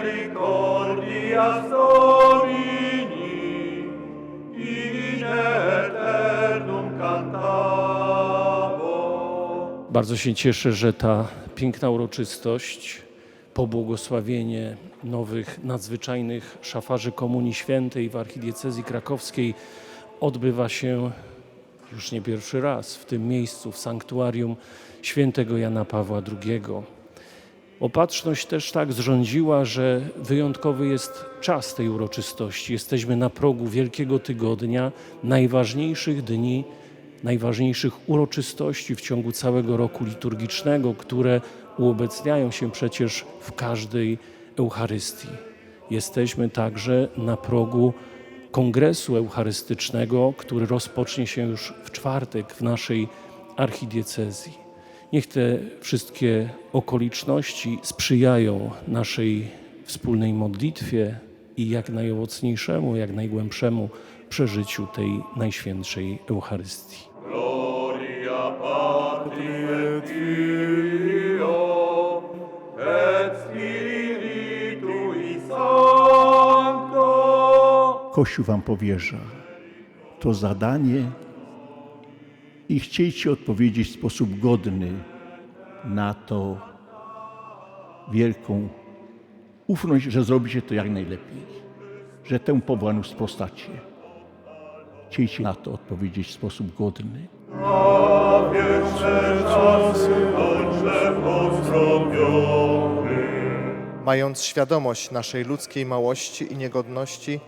misericordia Domini, in eternum cantabo. Bardzo się cieszę, że ta piękna uroczystość, pobłogosławienie nowych nadzwyczajnych szafarzy Komunii Świętej w archidiecezji krakowskiej odbywa się już nie pierwszy raz w tym miejscu, w sanktuarium świętego Jana Pawła II. Opatrzność też tak zrządziła, że wyjątkowy jest czas tej uroczystości. Jesteśmy na progu Wielkiego Tygodnia, najważniejszych dni, najważniejszych uroczystości w ciągu całego roku liturgicznego, które uobecniają się przecież w każdej Eucharystii. Jesteśmy także na progu kongresu eucharystycznego, który rozpocznie się już w czwartek w naszej archidiecezji. Niech te wszystkie okoliczności sprzyjają naszej wspólnej modlitwie i jak najowocniejszemu, jak najgłębszemu przeżyciu tej najświętszej Eucharystii. Gloria Patri et Filio et Spiritui Sancto. Kościół wam powierza to zadanie i chciejcie odpowiedzieć w sposób godny na to wielką ufność, że zrobicie to jak najlepiej, że temu powołaniu sprostacie. Chciejcie na to odpowiedzieć w sposób godny. A wieczne czasy bądźże pozdrowiony. Mając świadomość naszej ludzkiej małości i niegodności,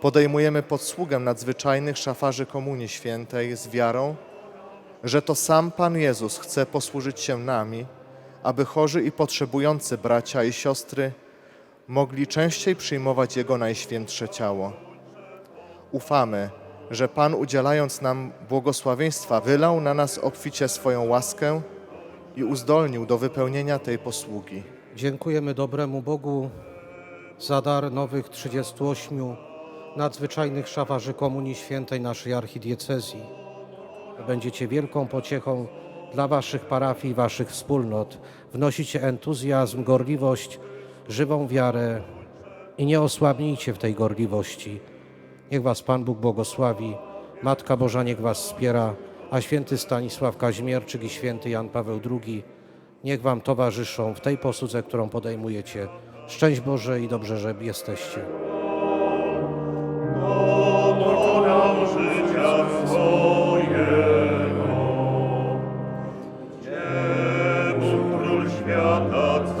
podejmujemy podsługę nadzwyczajnych szafarzy Komunii Świętej z wiarą, że to sam Pan Jezus chce posłużyć się nami, aby chorzy i potrzebujący bracia i siostry mogli częściej przyjmować Jego najświętsze ciało. Ufamy, że Pan udzielając nam błogosławieństwa wylał na nas obficie swoją łaskę i uzdolnił do wypełnienia tej posługi. Dziękujemy dobremu Bogu za dar nowych 38 nadzwyczajnych szafarzy Komunii Świętej naszej archidiecezji. Będziecie wielką pociechą dla waszych parafii, waszych wspólnot. Wnosicie entuzjazm, gorliwość, żywą wiarę i nie osłabnijcie w tej gorliwości. Niech was Pan Bóg błogosławi, Matka Boża niech was wspiera, a święty Stanisław Kazimierczyk i święty Jan Paweł II niech wam towarzyszą w tej posłudze, którą podejmujecie. Szczęść Boże i dobrze, że jesteście. świata